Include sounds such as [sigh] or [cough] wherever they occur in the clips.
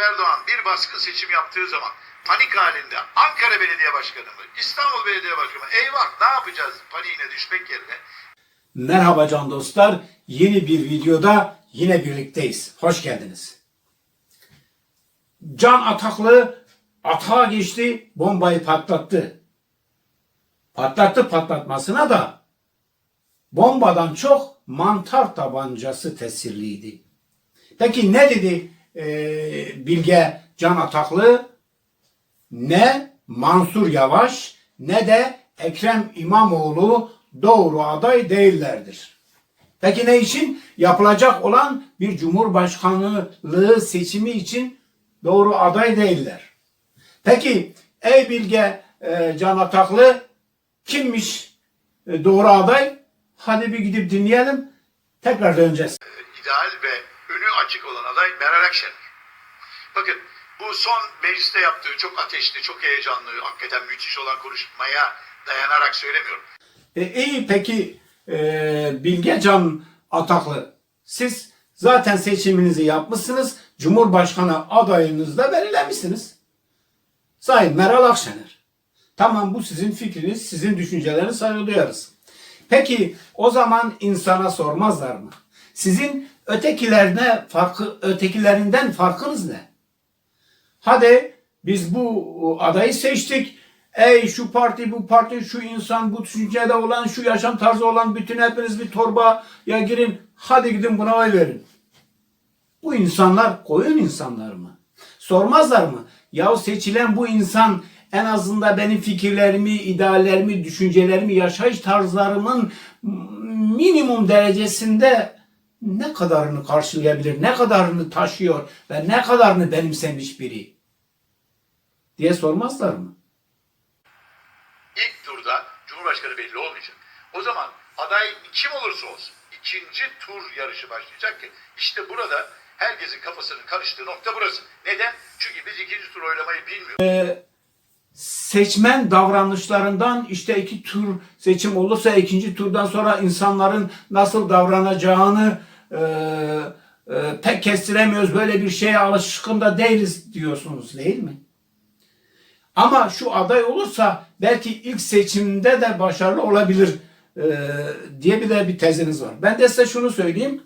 Erdoğan bir baskın seçim yaptığı zaman panik halinde Ankara Belediye Başkanı mı, İstanbul Belediye Başkanı mı, eyvah ne yapacağız paniğine düşmek yerine Merhaba can dostlar. Yeni bir videoda yine birlikteyiz. Hoş geldiniz. Can Ataklı atağa geçti, bombayı patlattı. Patlattı patlatmasına da bombadan çok mantar tabancası tesirliydi. Peki ne dedi eee, Bilge Can Ataklı? Ne Mansur Yavaş ne de Ekrem İmamoğlu doğru aday değillerdir. Peki ne için? Yapılacak olan bir cumhurbaşkanlığı seçimi için doğru aday değiller. Peki ey Bilge e, Can Ataklı kimmiş e, doğru aday? Hadi bir gidip dinleyelim. Tekrar döneceğiz. ideal ve önü açık olan aday Meral Akşener. Bakın bu son mecliste yaptığı çok ateşli, çok heyecanlı, hakikaten müthiş olan konuşmaya dayanarak söylemiyorum. E, iyi peki e, Bilge Ataklı siz zaten seçiminizi yapmışsınız. Cumhurbaşkanı adayınızı da belirlemişsiniz. Sayın Meral Akşener. Tamam bu sizin fikriniz, sizin düşünceleriniz saygı duyarız. Peki o zaman insana sormazlar mı? Sizin ötekilerine farkı, ötekilerinden farkınız ne? Hadi biz bu adayı seçtik. Ey şu parti, bu parti, şu insan, bu düşüncede olan, şu yaşam tarzı olan bütün hepiniz bir torbaya girin. Hadi gidin buna oy verin. Bu insanlar koyun insanlar mı? Sormazlar mı? Ya seçilen bu insan en azından benim fikirlerimi, ideallerimi, düşüncelerimi, yaşayış tarzlarımın minimum derecesinde ne kadarını karşılayabilir, ne kadarını taşıyor ve ne kadarını benimsemiş biri diye sormazlar mı? İlk turda Cumhurbaşkanı belli olmayacak. O zaman aday kim olursa olsun ikinci tur yarışı başlayacak ki işte burada herkesin kafasının karıştığı nokta burası. Neden? Çünkü biz ikinci tur oylamayı bilmiyoruz. seçmen davranışlarından işte iki tur seçim olursa ikinci turdan sonra insanların nasıl davranacağını e, e, pek kestiremiyoruz. Böyle bir şeye alışkın da değiliz diyorsunuz değil mi? Ama şu aday olursa belki ilk seçimde de başarılı olabilir e, diye bir de bir teziniz var. Ben de size şunu söyleyeyim.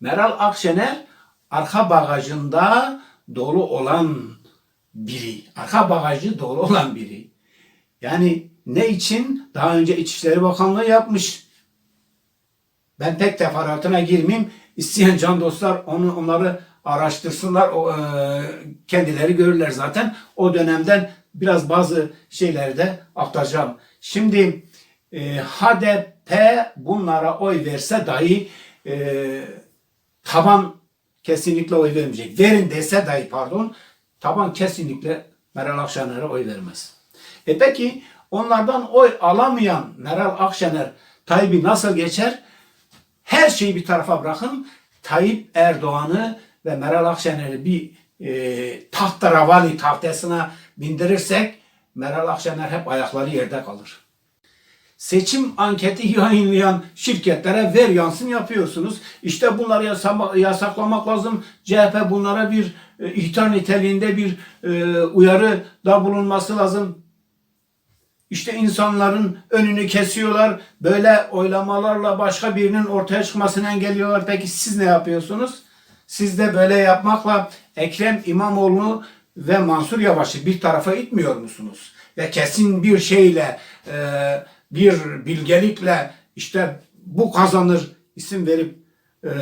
Meral Akşener arka bagajında dolu olan biri. Arka bagajı dolu olan biri. Yani ne için? Daha önce İçişleri Bakanlığı yapmış. Ben pek teferruatına girmeyeyim. İsteyen can dostlar onu onları araştırsınlar. O, e, kendileri görürler zaten. O dönemden biraz bazı şeyleri de aktaracağım. Şimdi e, HDP bunlara oy verse dahi e, taban kesinlikle oy vermeyecek. Verin dese dahi pardon taban kesinlikle Meral Akşener'e oy vermez. E peki onlardan oy alamayan Meral Akşener Tayyip'i nasıl geçer? Her şeyi bir tarafa bırakın. Tayyip Erdoğan'ı ve Meral Akşener'i bir e, tahteravali tahtasına bindirirsek Meral Akşener hep ayakları yerde kalır. Seçim anketi [laughs] yayınlayan şirketlere ver yansın yapıyorsunuz. İşte bunları yasaklamak lazım. CHP bunlara bir e, ihtar niteliğinde bir e, uyarı da bulunması lazım. İşte insanların önünü kesiyorlar. Böyle oylamalarla başka birinin ortaya çıkmasını engelliyorlar. Peki siz ne yapıyorsunuz? Siz de böyle yapmakla Ekrem İmamoğlu ve Mansur Yavaş'ı bir tarafa itmiyor musunuz? Ve kesin bir şeyle, e, bir bilgelikle işte bu kazanır isim verip e,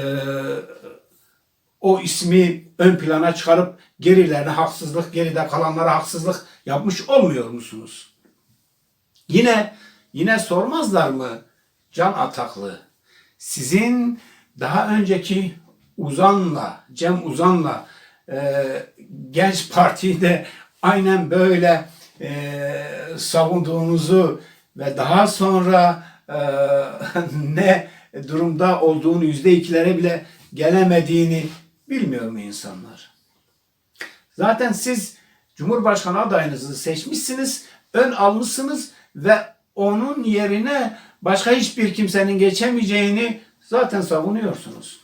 o ismi ön plana çıkarıp gerilerine haksızlık, geride kalanlara haksızlık yapmış olmuyor musunuz? Yine yine sormazlar mı Can Ataklı? Sizin daha önceki Uzan'la, Cem Uzan'la e, Genç Parti'yi de aynen böyle e, savunduğunuzu ve daha sonra e, [laughs] ne durumda olduğunu yüzde ikilere bile gelemediğini bilmiyor mu insanlar? Zaten siz Cumhurbaşkanı adayınızı seçmişsiniz, ön almışsınız ve onun yerine başka hiçbir kimsenin geçemeyeceğini zaten savunuyorsunuz.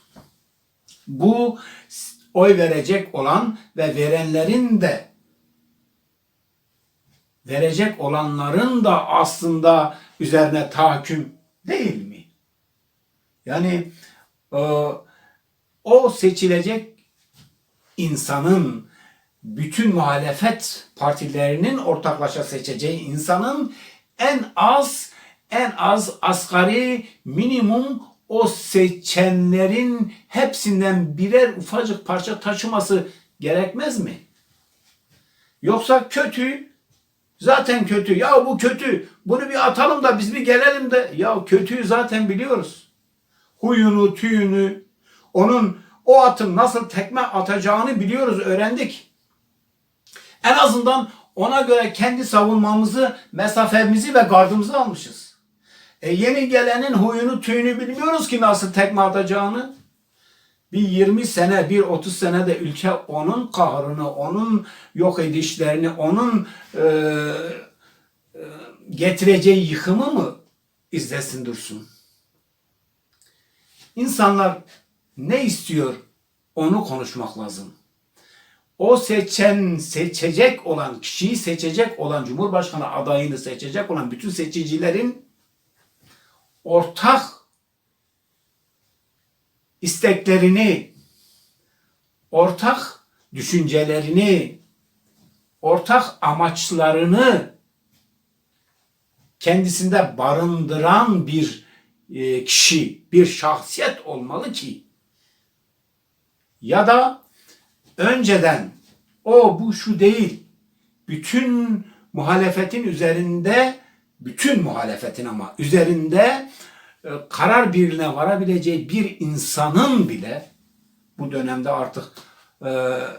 Bu oy verecek olan ve verenlerin de verecek olanların da aslında üzerine tahakküm değil mi? Yani e, o seçilecek insanın bütün muhalefet partilerinin ortaklaşa seçeceği insanın en az en az asgari minimum o seçenlerin hepsinden birer ufacık parça taşıması gerekmez mi? Yoksa kötü zaten kötü. Ya bu kötü. Bunu bir atalım da biz bir gelelim de. Ya kötüyü zaten biliyoruz. Huyunu, tüyünü, onun o atın nasıl tekme atacağını biliyoruz, öğrendik. En azından ona göre kendi savunmamızı, mesafemizi ve gardımızı almışız. E yeni gelenin huyunu, tüyünü bilmiyoruz ki nasıl tekme atacağını. Bir 20 sene, bir 30 sene de ülke onun kahrını, onun yok edişlerini, onun e, e, getireceği yıkımı mı izlesin dursun? İnsanlar ne istiyor onu konuşmak lazım. O seçen, seçecek olan, kişiyi seçecek olan, Cumhurbaşkanı adayını seçecek olan bütün seçicilerin ortak isteklerini, ortak düşüncelerini, ortak amaçlarını kendisinde barındıran bir e, kişi, bir şahsiyet olmalı ki ya da önceden o bu şu değil. Bütün muhalefetin üzerinde bütün muhalefetin ama üzerinde e, karar birliğine varabileceği bir insanın bile bu dönemde artık e,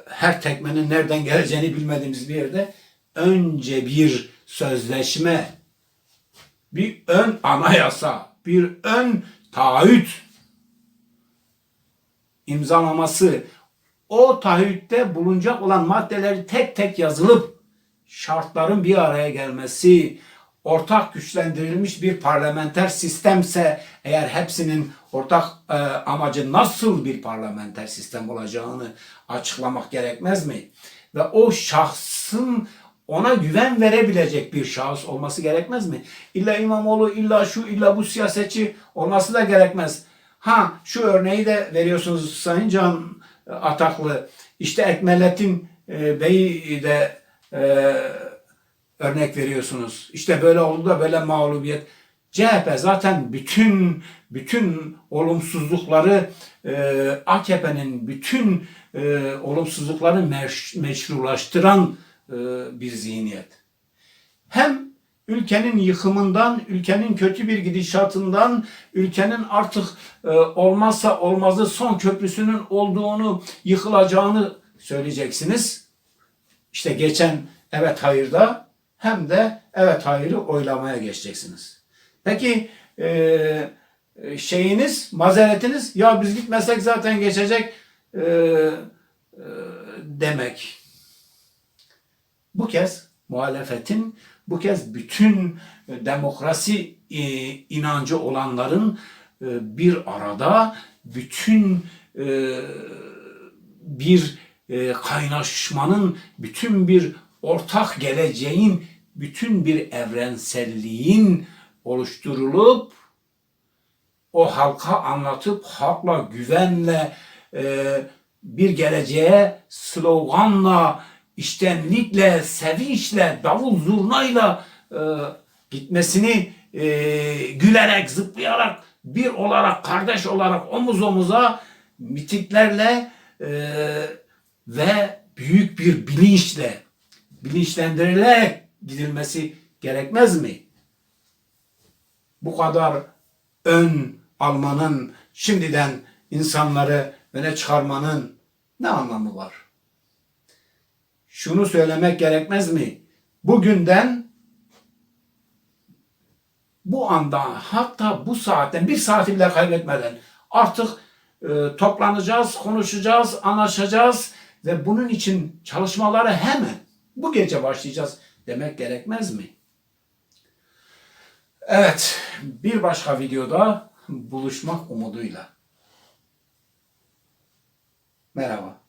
her tekmenin nereden geleceğini bilmediğimiz bir yerde önce bir sözleşme, bir ön anayasa, bir ön taahhüt imzalaması, o taahhütte bulunacak olan maddeleri tek tek yazılıp şartların bir araya gelmesi, ortak güçlendirilmiş bir parlamenter sistemse eğer hepsinin ortak e, amacı nasıl bir parlamenter sistem olacağını açıklamak gerekmez mi? Ve o şahsın ona güven verebilecek bir şahıs olması gerekmez mi? İlla İmamoğlu, illa şu, illa bu siyasetçi olması da gerekmez. Ha şu örneği de veriyorsunuz Sayın Can Ataklı. İşte Ekmelettin e, Bey'i de e, örnek veriyorsunuz. İşte böyle oldu da böyle mağlubiyet. CHP zaten bütün bütün olumsuzlukları e, AKP'nin bütün e, olumsuzlukları meş, meşrulaştıran e, bir zihniyet. Hem ülkenin yıkımından, ülkenin kötü bir gidişatından, ülkenin artık e, olmazsa olmazı son köprüsünün olduğunu, yıkılacağını söyleyeceksiniz. İşte geçen evet hayırda hem de evet hayırı oylamaya geçeceksiniz. Peki e, şeyiniz, mazeretiniz ya biz gitmesek zaten geçecek e, e, demek. Bu kez muhalefetin, bu kez bütün e, demokrasi e, inancı olanların e, bir arada bütün bir kaynaşmanın, bütün bir ortak geleceğin, bütün bir evrenselliğin oluşturulup o halka anlatıp halkla güvenle bir geleceğe sloganla, iştenlikle, sevinçle, davul zurnayla e, gitmesini e, gülerek, zıplayarak, bir olarak, kardeş olarak omuz omuza mitiklerle e, ve büyük bir bilinçle, bilinçlendirilerek gidilmesi gerekmez mi? Bu kadar ön almanın, şimdiden insanları öne çıkarmanın ne anlamı var? Şunu söylemek gerekmez mi? Bugünden bu anda hatta bu saatten bir saati bile kaybetmeden artık e, toplanacağız, konuşacağız, anlaşacağız ve bunun için çalışmaları hemen bu gece başlayacağız demek gerekmez mi? Evet, bir başka videoda buluşmak umuduyla. Merhaba.